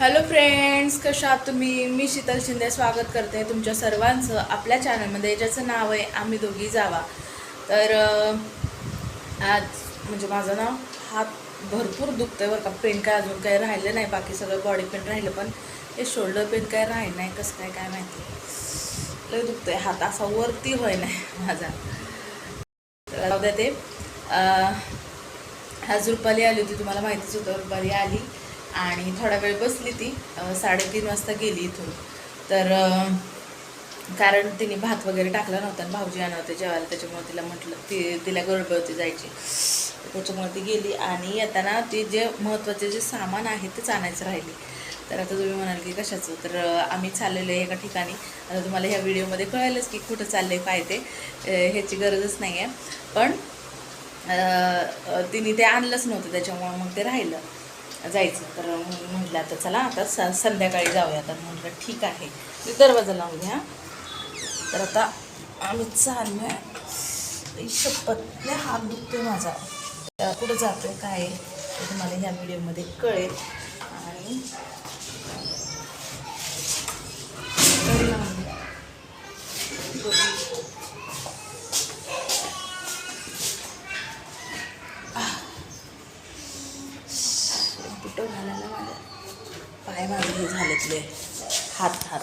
Hello friends कशा आहात तुम्ही? मी शीतल शिंदे स्वागत करते तुमच्या सर्वांचं आपल्या चॅनलमध्ये ज्याचं नाव आहे आम्ही दोघी जावा. तर आज म्हणजे माझं नाव हात भरपूर दुखतं आहे बरं का. पेन काय अजून काही राहिलं नाही बाकी सगळं बॉडी पेन राहिलं पण हे शोल्डर पेन काय राहिलं नाही कसं काय काय माहिती. लय आहे हात असा वरती होय नाही माझा. तर जाऊ द्या ते. आज रुपाली आली होती तुम्हाला माहितीच होतं रुपाली आली. आणि थोडा वेळ बसली ती. साडेतीन वाजता गेली इथून. तर कारण तिने भात वगैरे टाकला नव्हता आणि भाऊजी आणत होते जेवायला त्याच्यामुळे तिला म्हटलं ती तिला गडबड होती जायची. त्याच्यामुळे ती गेली आणि येताना ती जे महत्त्वाचे जे सामान आहे तेच आणायचं राहिली. तर आता तुम्ही म्हणाल की कशाचं? तर आम्ही चाललेलो आहे एका ठिकाणी. आता तुम्हाला ह्या व्हिडिओमध्ये कळेलच की कुठं चाललं आहे काय ते ह्याची गरजच नाही आहे पण तिने ते आणलंच नव्हतं त्याच्यामुळं मग ते राहिलं. जायचं. तर म्हटलं आता चला आता स संध्याकाळी जाऊया. तर म्हटलं ठीक आहे. मी दरवाजा लावून घ्या. तर आता आम्ही चाललो आहे शपथ लय हात आहे माझा. त्या कुठं जातो काय आहे तुम्हाला ह्या व्हिडिओमध्ये कळेल. आणि तर लावून घ्या. दोघी. कुठं घालायला माझ्या पाय माझे हे झालेतले हात हात.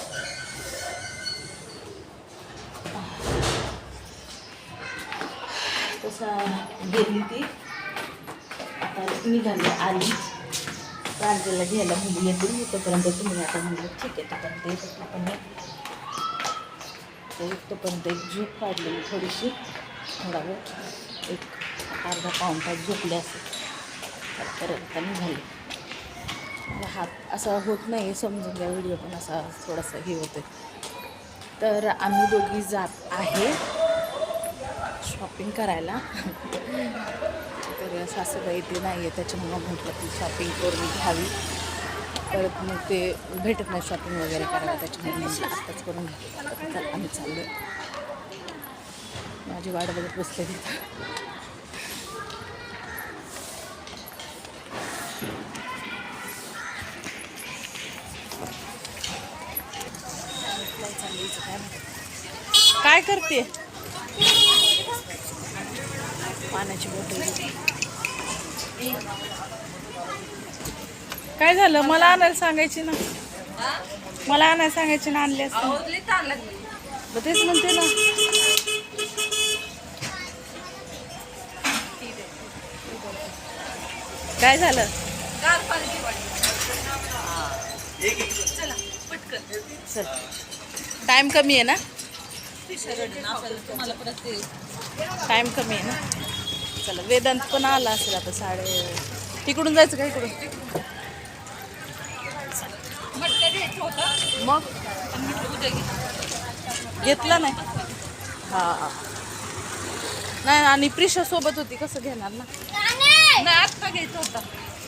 तसा गेली ती. आता निघाली आली. प्रांजलला घ्यायला मुली येतील तोपर्यंत तुम्ही आता म्हणलं ठीक आहे तोपर्यंत येतात आपण तर तोपर्यंत एक झोप काढलेली थोडीशी. थोडा वेळ. एक अर्धा पाऊण तास झोपले असेल. परत आता निघाली. हात असा होत नाही समजून घ्या व्हिडिओ पण असा थोडासा हे होते तर आम्ही दोघी जात आहे शॉपिंग करायला. तर सासूबाई ते नाही आहे त्याच्यामुळं म्हटलं की शॉपिंग करून घ्यावी. परत मग ते भेटत नाही शॉपिंग वगैरे करायला त्याच्यामुळे आत्ताच करून घ्या. आम्ही चाललो माझी वाट बघत बसले तिथं काय करते? पाण्याची बॉटल काय झालं? मला आणायला सांगायची ना. मला आणायला सांगायची ना आणले असते. तेच म्हणते ना. काय झालं? टाइम कमी आहे ना? टाइम कमी आहे ना. चला वेदांत पण आला असेल आता साडे तिकडून जायचं का इकडून? मग? घेतला नाही? हा. नाही आणि प्रिशा सोबत होती कसं घेणार ना?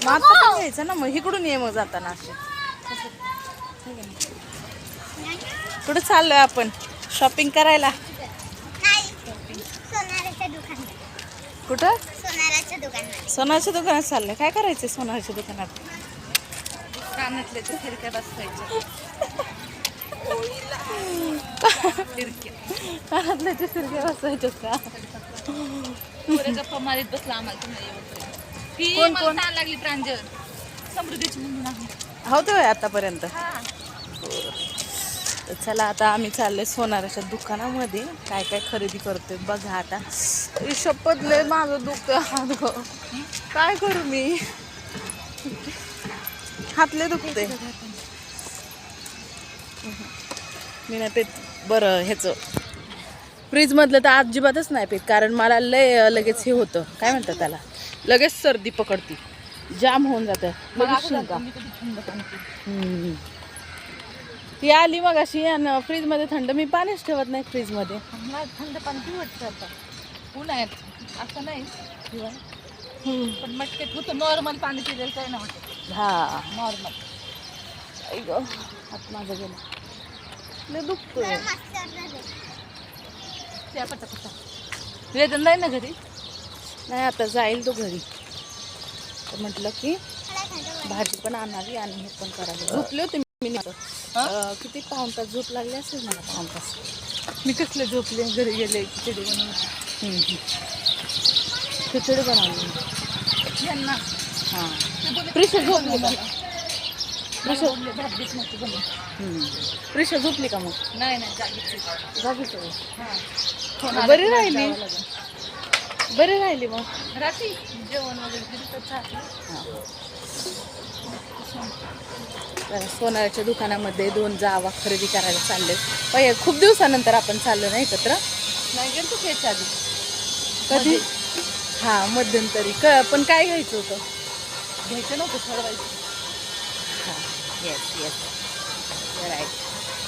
मग आता पण घ्यायचं ना मग इकडून ये मग जाताना असे कुठं चाललोय आपण? शॉपिंग करायला? सोनाराच्या दुकानात. कुठं? सोनाराच्या दुकानात. सोनारच्या दुकानात चाललंय. काय करायचं सोनारच्या दुकानात? कानातले ते खिडक्या बसवायच्या कानातले ते फिरके बसवायचे का? गप्पा मारीत बसला आम्हाला कोण- कोण? लागली प्रांजल समृद्धीची म्हणून आहे होते आतापर्यंत. हा. तर चला आता आम्ही चाललोय सोनाराच्या दुकानामध्ये. काय काय खरेदी करतोय बघा आता. ई शपथ लय माझं दुखतोय हात. काय करू मी? हातले दुखते मी नाही पेत. बरं ह्याचं. फ्रीजमधलं तर अजिबातच नाही पेत कारण मला लय लगेच हे होतं. काय म्हणतात त्याला? लगेच सर्दी पकडती. जाम होऊन जातं. लगेच शिंका मी कधी थंड पाणी पिते. हम्म. ती आली मग अशी आणि फ्रीजमध्ये थंड. मी पाणीच ठेवत नाही फ्रीजमध्ये. मला थंड पाणी पिऊ वाटतं आता. उन्हाळ्यात असं नाही. हिवाळ्यात. पण मटकेत होतं नॉर्मल पाणी पिलेलं काही नाही वाटत. हा. नॉर्मल. आई गं, हात माझा गेला. लय दुखतोय. त्या पटा वेदन नाही ना घरी? नाही आता जाईल तो घरी. तर म्हटलं की भाजी पण आणावी आणि हे पण करावी. झोपले होते मी. अं, किती पाऊण तास झोप लागली असेल मला पाऊण तास? मी कसले झोपले? घरी गेले खिचडी बनवून. खिचडी बनवली. यांना? हां. प्रिशा झोपली का? प्रिशा भाजीच. हम्म. प्रिशा झोपली का मग? नाही नाही जागीच जागीच आहे. हां. फोन आला बरी राहिली? बरी राहिली मग? रात्री जेवण वगैरे दिलं तर चालेल. जरा सोनाराच्या दुकानामध्ये दोन जावा खरेदी करायला चालले. पहिले खूप दिवसानंतर आपण चाललो ना एकत्र? नाही गेलं तू घ्यायच्या आधी. कधी? हा मध्यंतरी. क पण काय घ्यायचं होतं? घ्यायचं नव्हतं ठरवायचं. हां येस येस राईट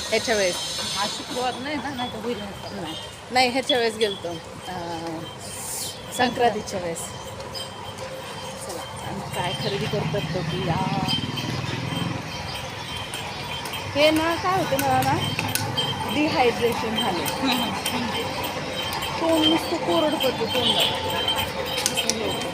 ह्याच्या वेळेस. आज शुक्रवार नाही ना नाही तर होईल. नाही. नाही. ह्याच्या वेळेस गेलतो. संक्रांतीच्या वेळेस. चला आणि काय खरेदी करतात तो की या हे ना काय होतं मला ना डिहायड्रेशन झाले तोंड नुसतं कोरड पडतो तोंडाला असं हे होतं.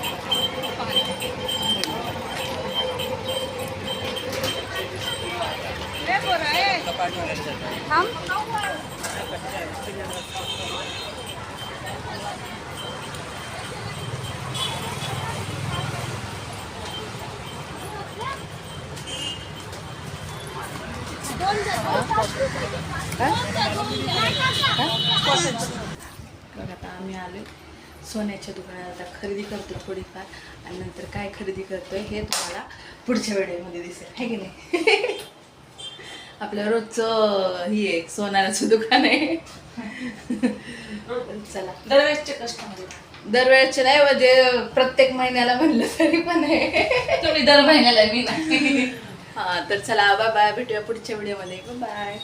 काय? बघ आता आम्ही आलो सोन्याच्या दुकानात. आता खरेदी करतो थोडीफार. आणि नंतर काय खरेदी करतोय हे तुम्हाला पुढच्या व्हिडिओमध्ये दिसेल. आहे की नाही? आपलं रोजचं ही आहे सोनाराचं दुकान आहे. चला. दरवेळेसचे कस्टमर दरवेळेचे नाही म्हणजे प्रत्येक महिन्याला म्हणलं तरी पण आहे. तुम्ही दर महिन्याला मी नाही. हा तर चला बाय बाय भेटूया पुढच्या व्हिडिओमध्ये बाय